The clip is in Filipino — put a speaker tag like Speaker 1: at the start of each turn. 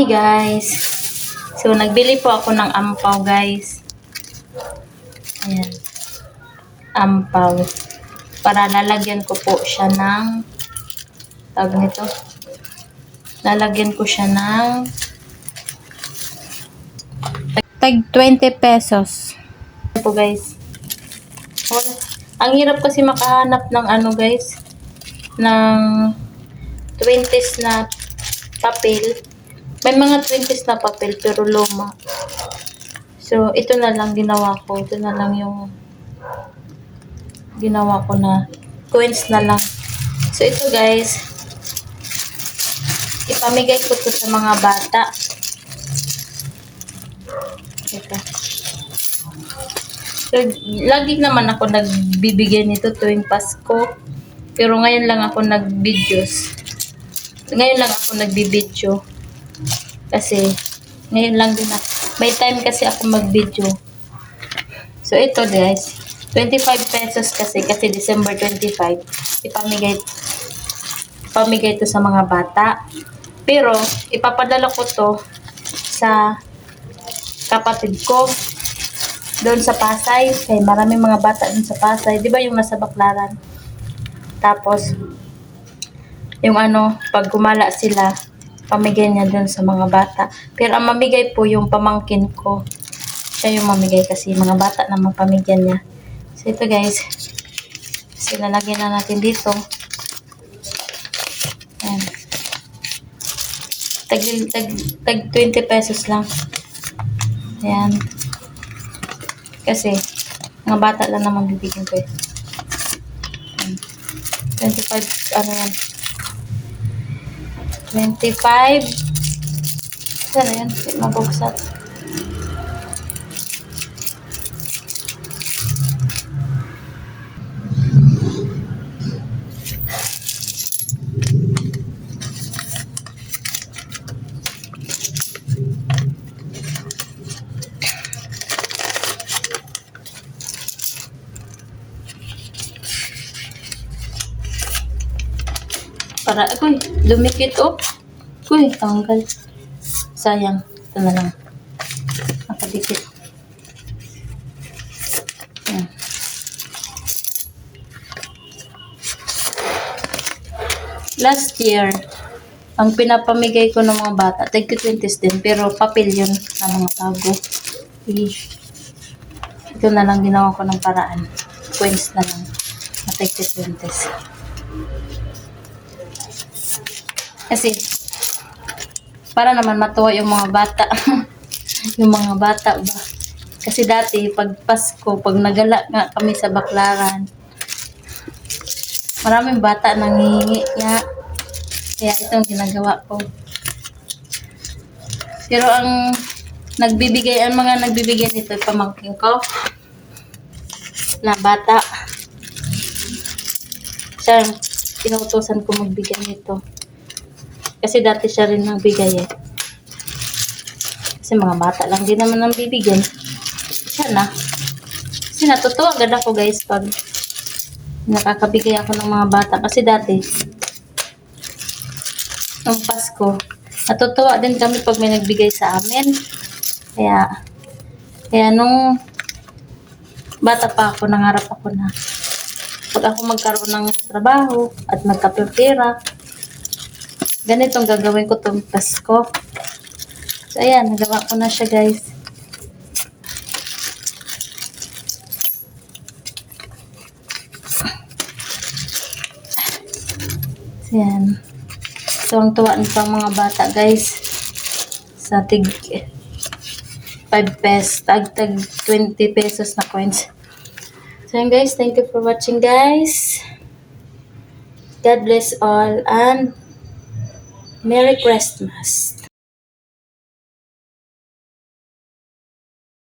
Speaker 1: Hi guys! So, nagbili po ako ng ampaw guys. Ayan. Ampaw. Para lalagyan ko po siya ng tawag nito. Lalagyan ko siya ng tag 20 pesos. Po guys. Ang hirap kasi makahanap ng ano guys, ng 20s na papel. May mga 20s na papel pero luma. So, ito na lang ginawa ko. Ito na lang yung ginawa ko na coins na lang. So, ito guys, ipamigay ko to sa mga bata. Ito. So, lagi naman ako nagbibigay nito tuwing Pasko. Pero ngayon lang ako nag-videos. Ngayon lang ako nagbibideo. Kasi, ngayon lang din ako. May time kasi ako mag-video. So, ito guys. 25 pesos kasi, kasi December 25. Ipamigay, ipamigay to sa mga bata. Pero, ipapadala ko to sa kapatid ko doon sa Pasay. Kaya maraming mga bata doon sa Pasay. Di ba yung nasa Baklaran? Tapos, yung ano, pag gumala sila, pamigay niya doon sa mga bata. Pero ang mamigay po yung pamangkin ko. Siya yung mamigay kasi mga bata naman pamigyan niya. So ito guys, silalagyan na natin dito. Ayan. Tag, tag, tag 20 pesos lang. Ayan. Kasi, mga bata lang naman bibigyan ko eh. Ayan. 25, ano yan? 25. Saan yan? Mabuksan. Para, agoy, dumikit oh. Uy, tanggal. Sayang. Ito na lang. Nakadikit. Ayan. Last year, ang pinapamigay ko ng mga bata, tag 20s din, pero papel yun na mga tago. Eh, Ito na lang ginawa ko ng paraan. Coins na lang. Na tag 20s. Kasi, para naman matuwa yung mga bata. yung mga bata ba. Kasi dati, pag Pasko, pag nagala nga kami sa Baklaran, maraming bata nangihingi nga. Kaya itong ginagawa ko. Pero ang nagbibigay, ang mga nagbibigay nito, pamangkin ko, na bata. Siya, tinutusan ko magbigay nito. Kasi dati siya rin nang bigay eh. Kasi mga bata lang din naman ang bibigyan. Siya na. Kasi natutuwa agad ako guys pag nakakabigay ako ng mga bata. Kasi dati, nung Pasko, natutuwa din kami pag may nagbigay sa amin. Kaya, kaya nung bata pa ako, nangarap ako na pag ako magkaroon ng trabaho at magkapira, ganitong gagawin ko tong Pasko. So, ayan, nagawa ko na siya, guys. So, ayan. So, ang tuwa nito mga bata, guys. Sa tig 5 pesos, tag tag 20 pesos na coins. So, ayan, guys. Thank you for watching, guys. God bless all and Merry Christmas.